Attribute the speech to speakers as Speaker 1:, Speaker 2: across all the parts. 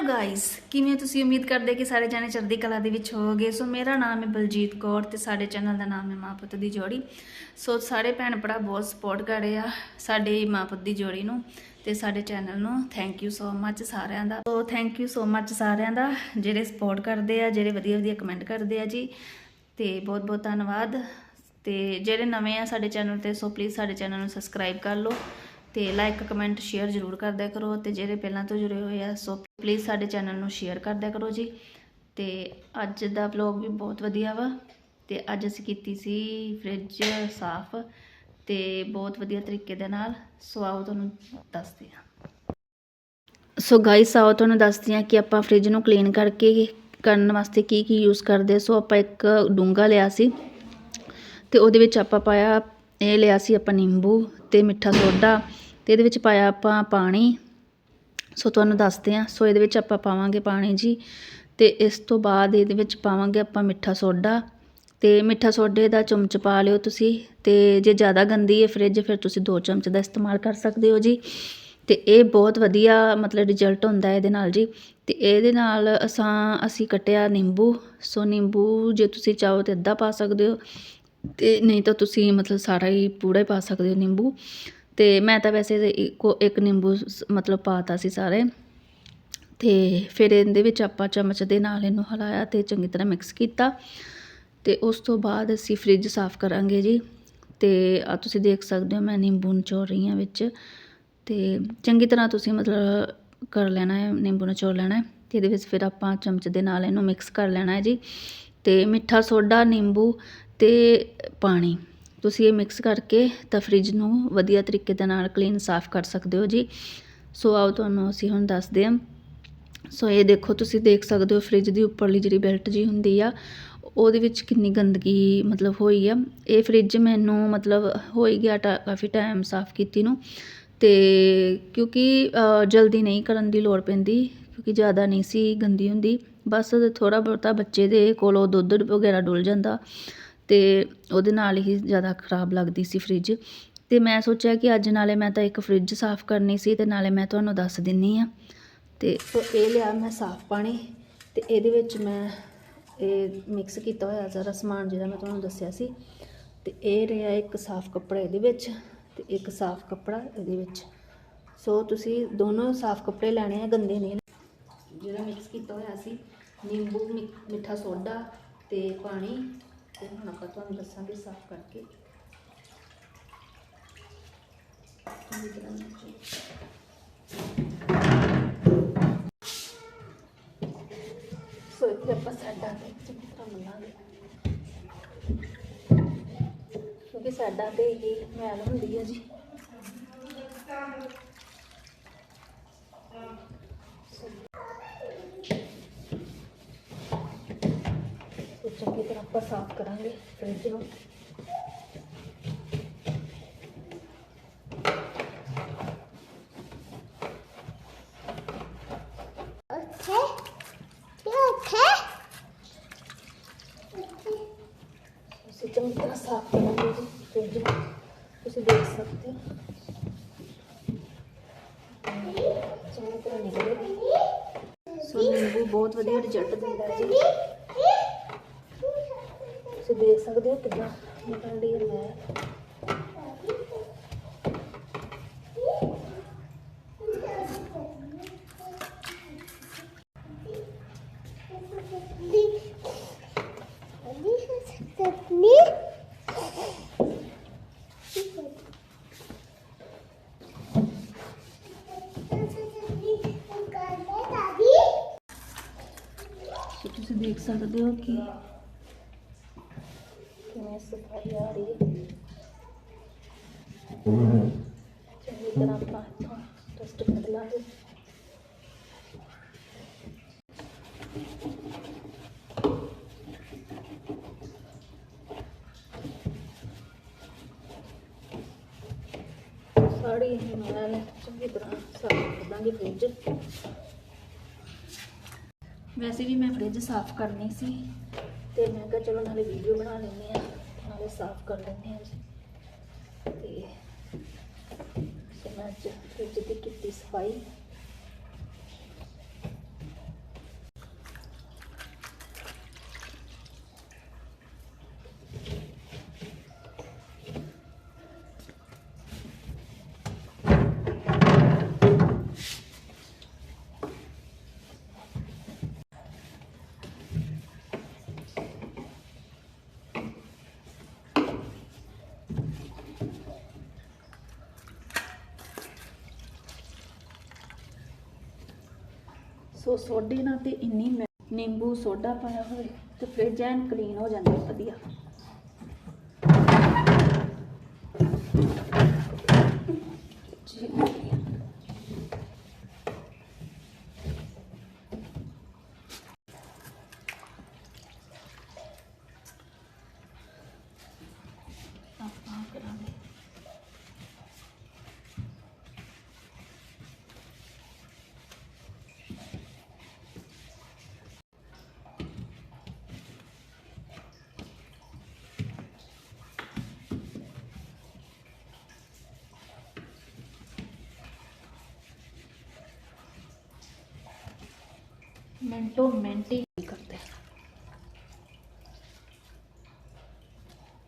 Speaker 1: Hello guys ਕਿਵੇਂ ਤੁਸੀਂ ਉਮੀਦ ਕਰਦੇ ਕਿ ਸਾਰੇ ਜਾਣੇ ਚੜ੍ਹਦੀ ਕਲਾ ਦੇ ਵਿੱਚ ਹੋਵੋਗੇ? ਸੋ ਮੇਰਾ ਨਾਮ ਹੈ ਬਲਜੀਤ ਕੌਰ ਤੇ ਸਾਡੇ ਚੈਨਲ ਦਾ ਨਾਮ ਹੈ ਮਾਂ ਪੁੱਤ ਦੀ ਜੋੜੀ। ਸੋ ਸਾਰੇ ਭੈਣ ਭਰਾ ਬਹੁਤ ਸਪੋਰਟ ਕਰ ਰਹੇ ਆ ਸਾਡੇ ਮਾਂ ਪੁੱਤ ਦੀ ਜੋੜੀ ਨੂੰ ਤੇ ਸਾਡੇ ਚੈਨਲ ਨੂੰ। ਥੈਂਕ ਯੂ ਸੋ ਮੱਚ ਸਾਰਿਆਂ ਦਾ। ਸੋ ਥੈਂਕ ਯੂ ਸੋ ਮੱਚ ਸਾਰਿਆਂ ਦਾ ਜਿਹੜੇ ਸਪੋਰਟ ਕਰਦੇ ਆ, ਜਿਹੜੇ ਵਧੀਆ ਵਧੀਆ ਕਮੈਂਟ ਕਰਦੇ ਆ ਜੀ। ਤੇ ਬਹੁਤ ਬਹੁਤ ਧੰਨਵਾਦ। ਤੇ ਜਿਹੜੇ ਨਵੇਂ ਆ ਸਾਡੇ ਚੈਨਲ ਤੇ ਸੋ ਪਲੀਜ਼ ਸਾਡੇ ਚੈਨਲ ਨੂੰ ਸਬਸਕ੍ਰਾਈਬ ਕਰ ਲਓ। ਤੇ ਲਾਈਕ ਕਮੈਂਟ ਸ਼ੇਅਰ ਜ਼ਰੂਰ ਕਰਦਿਆ ਕਰੋ ਤੇ ਜਿਹੜੇ ਪਹਿਲਾਂ ਤੋਂ ਜੁੜੇ ਹੋਏ ਆ ਸੋ ਪਲੀਜ਼ ਸਾਡੇ ਚੈਨਲ ਨੂੰ ਸ਼ੇਅਰ ਕਰਦਿਆ ਕਰੋ ਜੀ। ਤੇ ਅੱਜ ਦਾ ਵਲੌਗ ਵੀ ਬਹੁਤ ਵਧੀਆ ਵਾ ਤੇ ਅੱਜ ਅਸੀਂ ਕੀਤੀ ਸੀ ਫ੍ਰਿਜ ਸਾਫ਼ ਤੇ ਬਹੁਤ ਵਧੀਆ ਤਰੀਕੇ ਦੇ ਨਾਲ। ਸੋ ਆਓ ਤੁਹਾਨੂੰ ਦੱਸਦੇ ਹਾਂ। ਸੋ ਗਾਈਸ ਆਓ ਤੁਹਾਨੂੰ ਦੱਸਦੀ ਹਾਂ ਕਿ ਆਪਾਂ ਫ੍ਰਿਜ ਨੂੰ ਕਲੀਨ ਕਰਕੇ ਕਰਨ ਵਾਸਤੇ ਕੀ ਕੀ ਯੂਜ਼ ਕਰਦੇ ਸੋ ਆਪਾਂ ਇੱਕ ਡੂੰਗਾ ਲਿਆ ਸੀ ਤੇ ਉਹਦੇ ਵਿੱਚ ਆਪਾਂ ਪਾਇਆ, ਇਹ ਲਿਆ ਸੀ ਆਪਾਂ ਨਿੰਬੂ ਤੇ ਮਿੱਠਾ ਸੋਡਾ ਅਤੇ ਇਹਦੇ ਵਿੱਚ ਪਾਇਆ ਆਪਾਂ ਪਾਣੀ। ਸੋ ਤੁਹਾਨੂੰ ਦੱਸਦੇ ਹਾਂ। ਸੋ ਇਹਦੇ ਵਿੱਚ ਆਪਾਂ ਪਾਵਾਂਗੇ ਪਾਣੀ ਜੀ। ਅਤੇ ਇਸ ਤੋਂ ਬਾਅਦ ਇਹਦੇ ਵਿੱਚ ਪਾਵਾਂਗੇ ਆਪਾਂ ਮਿੱਠਾ ਸੋਡਾ। ਅਤੇ ਮਿੱਠਾ ਸੋਡੇ ਦਾ ਚਮਚ ਪਾ ਲਿਓ ਤੁਸੀਂ। ਅਤੇ ਜੇ ਜ਼ਿਆਦਾ ਗੰਦੀ ਹੈ ਫਰਿੱਜ, ਫਿਰ ਤੁਸੀਂ ਦੋ ਚਮਚ ਦਾ ਇਸਤੇਮਾਲ ਕਰ ਸਕਦੇ ਹੋ ਜੀ। ਅਤੇ ਇਹ ਬਹੁਤ ਵਧੀਆ ਮਤਲਬ ਰਿਜ਼ਲਟ ਹੁੰਦਾ ਇਹਦੇ ਨਾਲ ਜੀ। ਅਤੇ ਇਹਦੇ ਨਾਲ ਅਸਾਂ, ਅਸੀਂ ਕੱਟਿਆ ਨਿੰਬੂ। ਸੋ ਨਿੰਬੂ ਜੇ ਤੁਸੀਂ ਚਾਹੋ ਤਾਂ ਅੱਧਾ ਪਾ ਸਕਦੇ ਹੋ। ਅਤੇ ਨਹੀਂ ਤਾਂ ਤੁਸੀਂ ਮਤਲਬ ਸਾਰਾ ਹੀ ਪੂਰਾ ਹੀ ਪਾ ਸਕਦੇ ਹੋ ਨਿੰਬੂ। ਤੇ ਮੈਂ ਤਾਂ ਵੈਸੇ ਇੱਕੋ, ਇੱਕ ਨਿੰਬੂ ਸ- ਮਤਲਬ ਪਾਤਾ ਸੀ ਸਾਰੇ। ਤੇ ਫਿਰ ਇਹਦੇ ਵਿੱਚ ਆਪਾਂ ਚਮਚ ਦੇ ਨਾਲ ਇਹਨੂੰ ਹਿਲਾਇਆ ਤੇ ਚੰਗੀ ਤਰ੍ਹਾਂ ਮਿਕਸ ਕੀਤਾ। ਤੇ ਉਸ ਤੋਂ ਬਾਅਦ ਅਸੀਂ ਫ੍ਰਿਜ ਸਾਫ਼ ਕਰਾਂਗੇ ਜੀ। ਤੇ ਆ ਤੁਸੀਂ ਦੇਖ ਸਕਦੇ ਹੋ ਮੈਂ ਨਿੰਬੂ ਨਿਚੋੜ ਰਹੀ ਹਾਂ ਵਿੱਚ। ਤੇ ਚੰਗੀ ਤਰ੍ਹਾਂ ਤੁਸੀਂ ਮਤਲਬ ਕਰ ਲੈਣਾ ਹੈ, ਨਿੰਬੂ ਨਿਚੋੜ ਲੈਣਾ ਹੈ। ਤੇ ਇਹਦੇ ਵਿੱਚ ਫਿਰ ਆਪਾਂ ਚਮਚ ਦੇ ਨਾਲ ਇਹਨੂੰ ਮਿਕਸ ਕਰ ਲੈਣਾ ਹੈ ਜੀ। ਤੇ ਮਿੱਠਾ ਸੋਡਾ, ਨਿੰਬੂ ਤੇ ਪਾਣੀ। ਤੁਸੀਂ ਇਹ ਮਿਕਸ ਕਰਕੇ ਤਾਂ ਫ੍ਰਿਜ ਨੂੰ ਵਧੀਆ ਤਰੀਕੇ ਦੇ ਨਾਲ ਕਲੀਨ ਸਾਫ਼ ਕਰ ਸਕਦੇ ਹੋ ਜੀ। ਸੋ ਆਓ ਤੁਹਾਨੂੰ ਅਸੀਂ ਹੁਣ ਦੱਸਦੇ ਹਾਂ। ਸੋ ਇਹ ਦੇਖੋ ਤੁਸੀਂ ਦੇਖ ਸਕਦੇ ਹੋ ਫ੍ਰਿਜ ਦੀ ਉੱਪਰਲੀ ਜਿਹੜੀ ਬੈਲਟ ਜੀ ਹੁੰਦੀ ਆ, ਉਹਦੇ ਵਿੱਚ ਕਿੰਨੀ ਗੰਦਗੀ ਮਤਲਬ ਹੋਈ ਆ। ਇਹ ਫ੍ਰਿਜ ਮੈਨੂੰ ਮਤਲਬ ਹੋ ਹੀ ਗਿਆ ਟਾ- ਕਾਫੀ ਟਾਈਮ ਸਾਫ਼ ਕੀਤੀ ਨੂੰ। ਤੇ ਕਿਉਂਕਿ ਜਲਦੀ ਨਹੀਂ ਕਰਨ ਦੀ ਲੋੜ ਪੈਂਦੀ, ਕਿਉਂਕਿ ਜ਼ਿਆਦਾ ਨਹੀਂ ਸੀ ਗੰਦੀ ਹੁੰਦੀ। ਬਸ ਥੋੜਾ ਬਹੁਤਾ ਬੱਚੇ ਦੇ ਕੋਲੋਂ ਦੁੱਧ ਵਗੈਰਾ ਡੁੱਲ ਜਾਂਦਾ। ਤੇ ਉਹਦੇ ਨਾਲ ਹੀ ਜ਼ਿਆਦਾ ਖਰਾਬ ਲੱਗਦੀ ਸੀ ਫਰਿੱਜ ਅਤੇ ਮੈਂ ਸੋਚਿਆ ਕਿ ਅੱਜ ਨਾਲੇ ਮੈਂ ਤਾਂ ਇੱਕ ਫਰਿੱਜ ਸਾਫ਼ ਕਰਨੀ ਸੀ ਅਤੇ ਨਾਲੇ ਮੈਂ ਤੁਹਾਨੂੰ ਦੱਸ ਦਿੰਦੀ ਹਾਂ ਅਤੇ ਸੋ ਇਹ ਲਿਆ ਮੈਂ ਸਾਫ਼ ਪਾਣੀ ਅਤੇ ਇਹਦੇ ਵਿੱਚ ਮੈਂ ਇਹ ਮਿਕਸ ਕੀਤਾ ਹੋਇਆ ਸਾਰਾ ਸਮਾਨ ਜਿਹੜਾ ਮੈਂ ਤੁਹਾਨੂੰ ਦੱਸਿਆ ਸੀ। ਅਤੇ ਇਹ ਰਿਹਾ ਇੱਕ ਸਾਫ਼ ਕੱਪੜਾ ਇਹਦੇ ਵਿੱਚ ਅਤੇ ਇੱਕ ਸਾਫ਼ ਕੱਪੜਾ ਇਹਦੇ ਵਿੱਚ। ਸੋ ਤੁਸੀਂ ਦੋਨੋਂ ਸਾਫ਼ ਕੱਪੜੇ ਲੈਣੇ ਆ, ਗੰਦੇ ਨਹੀਂ ਜਿਹੜਾ ਮਿਕਸ ਕੀਤਾ ਹੋਇਆ ਸੀ, ਨਿੰਬੂ ਮਿੱਠਾ ਸੋਡਾ ਅਤੇ ਪਾਣੀ ਤੇ ਹੁਣ ਆਪਾਂ ਤੁਹਾਨੂੰ ਦੱਸਾਂਗੇ ਸਾਫ਼ ਕਰਕੇ ਚੰਗੀ ਤਰ੍ਹਾਂ ਨਾਲ। ਸੋ ਇੱਥੇ ਆਪਾਂ ਸਾਡਾ ਤੇ ਚੰਗੀ ਤਰ੍ਹਾਂ ਮਲਾਂਗੇ ਕਿਉਂਕਿ ਸਾਡਾ ਤੇ ਇਹ ਮੈਲ ਹੁੰਦੀ ਹੈ ਜੀ ਸੋ ਚੰਗੀ ਤਰ੍ਹਾਂ ਆਪਾਂ ਸਾਫ਼ ਕਰਾਂਗੇ ਫ੍ਰਿਜ ਨੂੰ ਤੁਸੀਂ ਚੰਗੀ ਤਰ੍ਹਾਂ ਸਾਫ਼ ਕਰਾਂਗੇ ਜੀ ਫ੍ਰਿਜ ਨੂੰ ਤੁਸੀਂ ਦੇਖ ਸਕਦੇ ਹੋ ਚੰਗੀ ਤਰ੍ਹਾਂ ਨਿਕਲੇ ਸੋ ਨਿੰਬੂ ਬਹੁਤ ਵਧੀਆ ਰਿਜ਼ਲਟ ਦਿੰਦਾ ਹੈ ਜੀ ਤੁਸੀਂ ਦੇਖ ਸਕਦੇ ਹੋ ਕਿੱਦਾਂ ਨਿਕਲ ਰਹੀ ਹੈ ਮੈਂ ਸੋ ਤੁਸੀਂ ਦੇਖ ਸਕਦੇ ਹੋ ਕਿ ਕਿਵੇਂ ਸਫ਼ਾਈ ਆ ਰਹੀ ਹੈ ਚੰਗੀ ਤਰ੍ਹਾਂ ਆਪਾਂ ਇੱਥੋਂ ਡਸਟ ਕੱਢ ਲਾਂਗੇ ਸਾੜੀ ਇਹ ਮੈਲ ਚੰਗੀ ਤਰ੍ਹਾਂ ਸਾਫ਼ ਕਰ ਦਾਂਗੇ ਫ੍ਰਿਜ ਵੈਸੇ ਵੀ ਮੈਂ ਫ੍ਰਿਜ ਸਾਫ਼ ਕਰਨੀ ਸੀ। ਤੇ ਮੈਂ ਕਿਹਾ ਚਲੋ ਨਾਲੇ ਵੀਡੀਓ ਬਣਾ ਲੈਂਦੇ ਆ ਨਾਲੇ ਸਾਫ਼ ਕਰ ਲੈਂਦੇ ਆ ਜੀ। ਤੇ ਤੇ ਮੈਂ ਫ੍ਰਿਜ ਦੀ ਕੀਤੀ ਸਫ਼ਾਈ। ਸੋ ਸੋਡੇ ਨਾਲ ਤੇ ਇੰਨੀ ਮੈਂ ਨਿੰਬੂ ਸੋਡਾ ਪਾਇਆ ਹੋਵੇ ਤੇ ਫ੍ਰਿਜ ਐਨ ਕਲੀਨ ਹੋ ਜਾਂਦਾ ਵਧੀਆ ਜੀ ਆਪਾਂ ਕਰਾਂਗੇ ਮਿੰਟੋ ਮਿੰਟ ਹੀ ਕਰਦੇ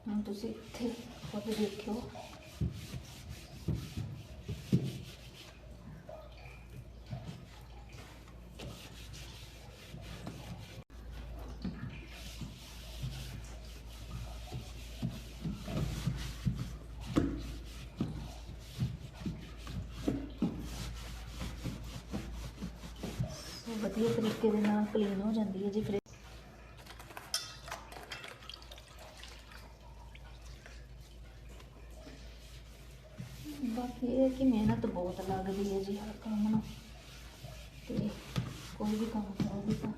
Speaker 1: ਹੁਣ ਤੁਸੀਂ ਇੱਥੇ ਖੁਦ ਦੇਖਿਓ ਸੋ ਵਧੀਆ ਤਰੀਕੇ ਦੇ ਨਾਲ ਕਲੀਨ ਹੋ ਜਾਂਦੀ ਹੈ ਜੀ ਫਿਰ ਬਾਕੀ ਇਹ ਹੈ ਕਿ ਮਿਹਨਤ ਬਹੁਤ ਲੱਗਦੀ ਹੈ ਜੀ ਹਰ ਕੰਮ ਨੂੰ। ਤੇ ਕੋਈ ਵੀ ਕੰਮ ਕਰੋਗੇ ਤਾਂ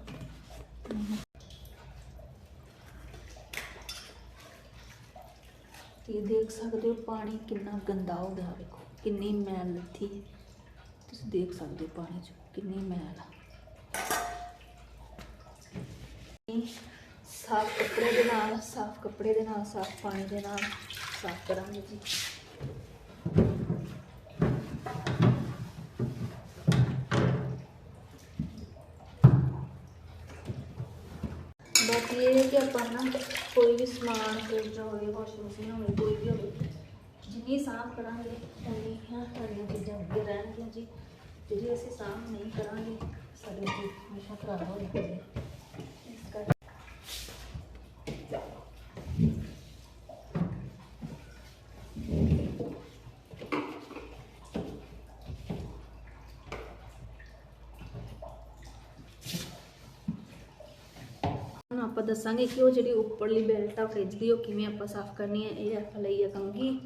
Speaker 1: ਤੇ ਦੇਖ ਸਕਦੇ ਹੋ ਪਾਣੀ ਕਿੰਨਾ ਗੰਦਾ ਹੋ ਗਿਆ ਵੇਖੋ, ਕਿੰਨੀ ਮੈਲ ਲੱਥੀ ਤੁਸੀਂ ਦੇਖ ਸਕਦੇ ਹੋ ਪਾਣੀ 'ਚ ਕਿੰਨੀ ਮੈਲ ਆ। ਸਾਫ਼ ਕੱਪੜੇ ਦੇ ਨਾਲ, ਸਾਫ਼ ਕੱਪੜੇ ਦੇ ਨਾਲ, ਸਾਫ਼ ਪਾਣੀ ਦੇ ਨਾਲ, ਸਾਫ਼ ਕਰਾਂਗੇ ਜੀ। ਬਾਕੀ ਇਹ ਹੈ ਕਿ ਆਪਾਂ ਨਾ ਕੋਈ ਵੀ ਸਮਾਨ ਫ੍ਰਿਜ ਹੋਵੇ ਵਾਸ਼ਿੰਗ ਮਸ਼ੀਨ ਹੋਵੇ, ਕੋਈ ਵੀ ਹੋਵੇ, ਜਿੰਨੀ ਸਾਫ਼ ਕਰਾਂਗੇ ਉਨੀ ਹਾਂ ਸਾਡੀਆਂ ਚੀਜ਼ਾਂ ਵਧੀਆ ਰਹਿਣਗੀਆਂ ਜੀ। ਜਿਹੜੀ ਅਸੀਂ ਸਾਫ਼ ਨਹੀਂ ਕਰਾਂਗੇ, ਸਾਡੇ ਹਮੇਸ਼ਾ ਖਰਾਬ ਹੋ ਜਾਂਦੀ ਹੈ ਇਸ ਕਰਕੇ ਹੁਣ ਆਪਾਂ ਦੱਸਾਂਗੇ ਕਿ ਉਹ ਜਿਹੜੀ ਉੱਪਰਲੀ ਬੈਲਟ ਆ ਫ੍ਰਿਜ ਦੀ, ਉਹ ਕਿਵੇਂ ਆਪਾਂ ਸਾਫ਼ ਕਰਨੀ ਹੈ ਇਹ ਆਪਾਂ ਲਈ ਆ ਕੰਘੀ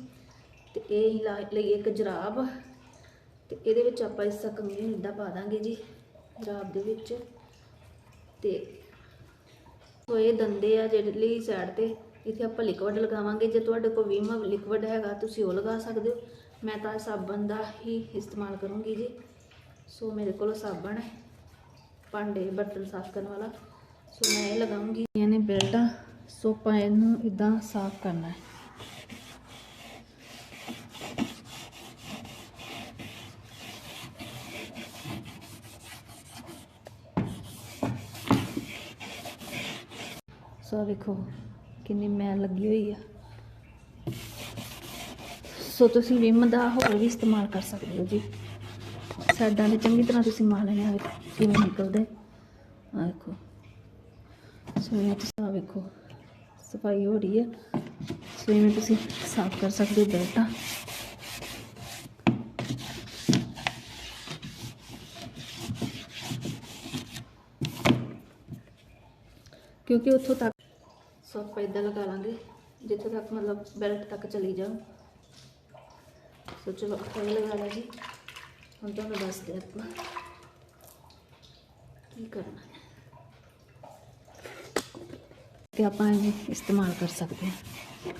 Speaker 1: ਤੇ ਇਹ ਲਾ- ਲਈ ਇੱਕ ਜਰਾਬ ਤੇ ਇਹਦੇ ਵਿੱਚ ਆਪਾਂ ਇਸ ਤਰ੍ਹਾਂ ਨੂੰ ਇੱਦਾਂ ਪਾ ਦਾਂਗੇ ਜੀ, ਜਰਾਬ ਦੇ ਵਿੱਚ ਤੇ ਸੋ ਇਹ ਦੰਦੇ ਆ ਜਿਹੜੇ ਲਈ ਸਾਈਡ ਤੇ, ਇੱਥੇ ਆਪਾਂ ਲਿਕਵਿਡ ਲਗਾਵਾਂਗੇ, ਜੇ ਤੁਹਾਡੇ ਕੋਲ ਵਿਮ ਲਿਕਵਿਡ ਹੈਗਾ, ਤੁਸੀਂ ਉਹ ਲਗਾ ਸਕਦੇ ਹੋ। ਮੈਂ ਤਾਂ ਸਾਬਣ ਦਾ ਹੀ ਇਸਤੇਮਾਲ ਕਰੂੰਗੀ ਜੀ। ਸੋ ਮੇਰੇ ਕੋਲ ਸਾਬਣ ਹੈ ਭਾਂਡੇ, ਬਰਤਨ ਸਾਫ਼ ਕਰਨ ਵਾਲਾ। ਸੋ ਮੈਂ ਇਹ ਲਗਾਉਂਗੀ ਇਹਨੇ ਬੈਲਟਾਂ ਸੋ ਆਪਾਂ ਇਹਨੂੰ ਇਦਾਂ ਸਾਫ਼ ਕਰਨਾ ਹੈ। ਸੋ ਵੇਖੋ ਕਿੰਨੀ ਮੈਲ ਲੱਗੀ ਹੋਈ ਆ। ਸੋ ਤੁਸੀਂ ਵਿਮ ਦਾ ਹੋਰ ਵੀ ਇਸਤੇਮਾਲ ਕਰ ਸਕਦੇ ਹੋ ਜੀ। ਸਾਡਾ ਦੇ ਚੰਗੀ ਤਰ੍ਹਾਂ ਤੁਸੀਂ ਮਾ ਲੈਣੇ ਆ ਕਿਵੇਂ ਨਿਕਲਦੇ? ਆ ਵੇਖੋ। ਸੋ ਇਹ ਤੁਸੀਂ ਆ ਵੇਖੋ, ਸਫ਼ਾਈ ਹੋ ਰਹੀ ਹੈ। ਸੋ ਇਵੇਂ ਤੁਸੀਂ ਸਾਫ਼ ਕਰ ਸਕਦੇ ਹੋ ਬੈਲਟਾਂ ਕਿਉਂਕਿ ਉੱਥੋਂ ਤੱਕ ਸੋ ਆਪਾਂ ਇੱਦਾਂ ਲਗਾ ਲਾਂਗੇ, ਜਿੱਥੇ ਤੱਕ ਮਤਲਬ ਬੈਲਟ ਤੱਕ ਚਲੀ ਜਾਓ। ਸੋ ਚਲੋ, ਆਪਾਂ ਇਹ ਲਗਾ ਲਿਆ ਜੀ। ਹੁਣ ਤੁਹਾਨੂੰ ਦੱਸਦੇ ਆਪਾਂ ਕੀ ਕਰਨਾ ਹੈ। ਤੇ ਆਪਾਂ ਇਹ ਇਸਤੇਮਾਲ ਕਰ ਸਕਦੇ ਹਾਂ।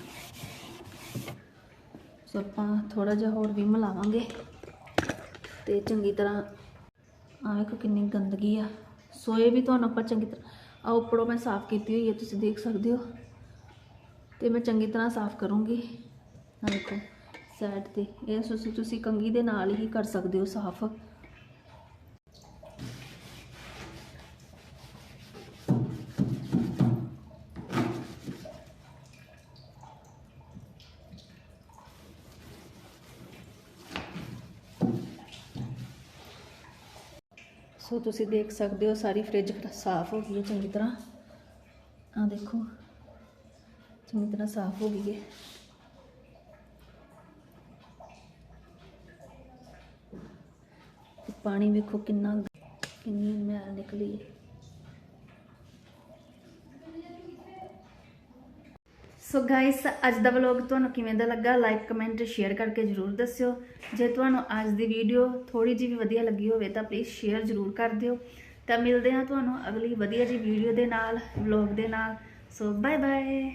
Speaker 1: ਸੋ ਆਪਾਂ ਥੋੜਾ ਜਿਹਾ ਹੋਰ ਵੀ ਮਿਲਾਵਾਂਗੇ ਤੇ ਚੰਗੀ ਤਰ੍ਹਾਂ ਆਹ ਵੇਖੋ ਕਿੰਨੀ ਗੰਦਗੀ ਆ। ਸੋਏ ਵੀ ਤੁਹਾਨੂੰ ਆਪਾਂ ਚੰਗੀ ਤਰ੍ਹਾਂ ਆ ਉੱਪਰੋਂ ਮੈਂ ਸਾਫ਼ ਕੀਤੀ ਹੋਈ ਹੈ ਤੁਸੀਂ ਦੇਖ ਸਕਦੇ ਹੋ। ਤੇ ਮੈਂ ਚੰਗੀ ਤਰ੍ਹਾਂ ਸਾਫ਼ ਕਰੂੰਗੀ। ਆ ਦੇਖੋ ਸਾਈਡ ਤੇ। ਇਹ ਤੁਸੀਂ ਤੁਸੀਂ ਕੰਗੀ ਦੇ ਨਾਲ ਹੀ ਕਰ ਸਕਦੇ ਹੋ ਸਾਫ਼। ਸੋ ਤੁਸੀਂ ਦੇਖ ਸਕਦੇ ਹੋ, ਸਾਰੀ ਫ੍ਰਿਜ ਸਾਫ਼ ਹੋ ਗਈ ਹੈ ਚੰਗੀ ਤਰ੍ਹਾਂ। ਆ ਦੇਖੋ, ਚੰਗੀ ਤਰ੍ਹਾਂ ਸਾਫ਼ ਹੋ ਗਈ ਹੈ। ਪਾਣੀ ਵੇਖੋ ਕਿੰਨਾ ਕਿੰਨੀ ਮੈਲ ਨਿਕਲੀ ਹੈ। ਸੋ ਗਾਇਸ ਅੱਜ ਦਾ ਵਲੌਗ ਤੁਹਾਨੂੰ ਕਿਵੇਂ ਦਾ ਲੱਗਾ? ਲਾਈਕ ਕਮੈਂਟ ਸ਼ੇਅਰ ਕਰਕੇ ਜਰੂਰ ਦੱਸਿਓ। ਜੇ ਤੁਹਾਨੂੰ ਅੱਜ ਦੀ ਵੀਡੀਓ ਥੋੜੀ ਜਿਹੀ ਵੀ ਵਧੀਆ ਲੱਗੀ ਹੋਵੇ ਤਾਂ ਪਲੀਜ਼ ਸ਼ੇਅਰ ਜਰੂਰ ਕਰ ਦਿਓ। ਤਾਂ ਮਿਲਦੇ ਹਾਂ ਤੁਹਾਨੂੰ ਅਗਲੀ ਵਧੀਆ ਜੀ ਵੀਡੀਓ ਦੇ ਨਾਲ ਵਲੌਗ ਦੇ ਨਾਲ। So bye bye